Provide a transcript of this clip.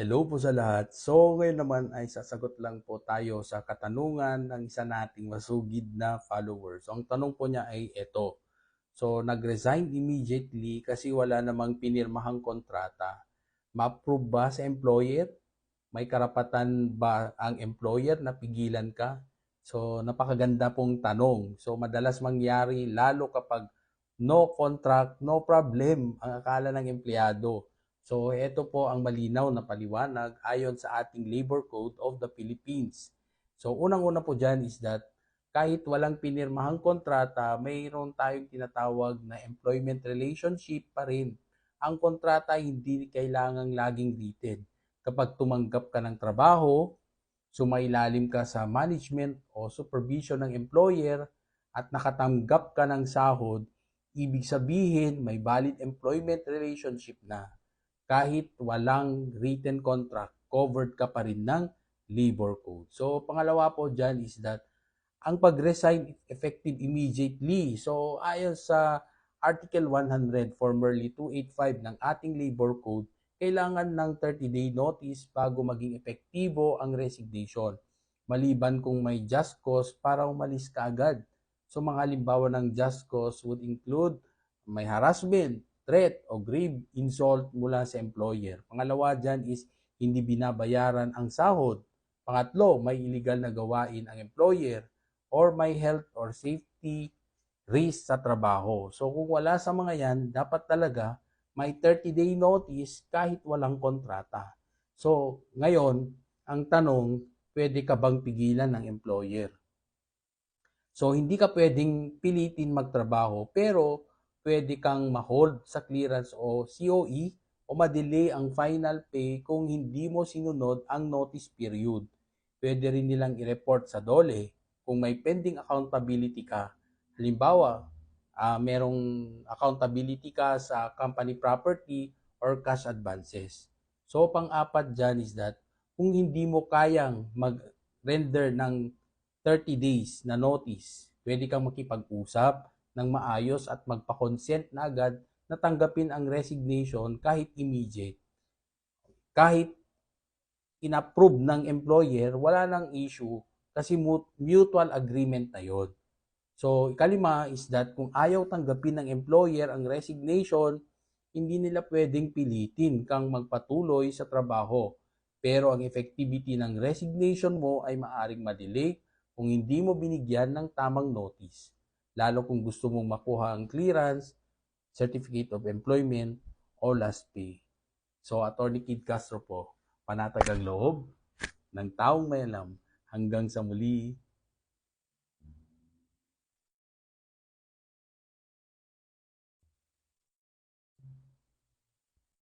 Hello po sa lahat. So, ngayon naman ay sasagot lang po tayo sa katanungan ng isa nating masugid na follower. So, ang tanong po niya ay ito. So, nag-resign immediately kasi wala namang pinirmahang kontrata. Ma-approve ba sa employer? May karapatan ba ang employer na pigilan ka? So, napakaganda pong tanong. So, madalas mangyari lalo kapag no contract, no problem ang akala ng empleyado. So, ito po ang malinaw na paliwanag ayon sa ating Labor Code of the Philippines. So, unang-una po dyan is that kahit walang pinirmahang kontrata, mayroon tayong tinatawag na employment relationship pa rin. Ang kontrata hindi kailangang laging written. Kapag tumanggap ka ng trabaho, sumailalim ka sa management o supervision ng employer at nakatanggap ka ng sahod, ibig sabihin may valid employment relationship na kahit walang written contract, covered ka pa rin ng labor code. So, pangalawa po dyan is that ang pag-resign effective immediately. So, ayon sa Article 100, formerly 285 ng ating labor code, kailangan ng 30-day notice bago maging epektibo ang resignation. Maliban kung may just cause para umalis ka agad. So, mga halimbawa ng just cause would include may harassment, threat o grave insult mula sa employer. Pangalawa dyan is hindi binabayaran ang sahod. Pangatlo, may illegal na gawain ang employer or may health or safety risk sa trabaho. So kung wala sa mga yan, dapat talaga may 30-day notice kahit walang kontrata. So ngayon, ang tanong, pwede ka bang pigilan ng employer? So hindi ka pwedeng pilitin magtrabaho pero pwede kang ma-hold sa clearance o COE o ma-delay ang final pay kung hindi mo sinunod ang notice period. Pwede rin nilang i-report sa DOLE kung may pending accountability ka. Halimbawa, uh, merong accountability ka sa company property or cash advances. So, pang-apat dyan is that kung hindi mo kayang mag-render ng 30 days na notice, pwede kang makipag-usap ng maayos at magpa-consent na agad na tanggapin ang resignation kahit immediate. Kahit inapprove ng employer, wala nang issue kasi mutual agreement na yon. So, ikalima is that kung ayaw tanggapin ng employer ang resignation, hindi nila pwedeng pilitin kang magpatuloy sa trabaho. Pero ang effectivity ng resignation mo ay maaring madelay kung hindi mo binigyan ng tamang notice. Lalo kung gusto mong makuha ang clearance, certificate of employment, o last pay. So, Attorney Kid Castro po, panatag ang loob ng taong may alam Hanggang sa muli,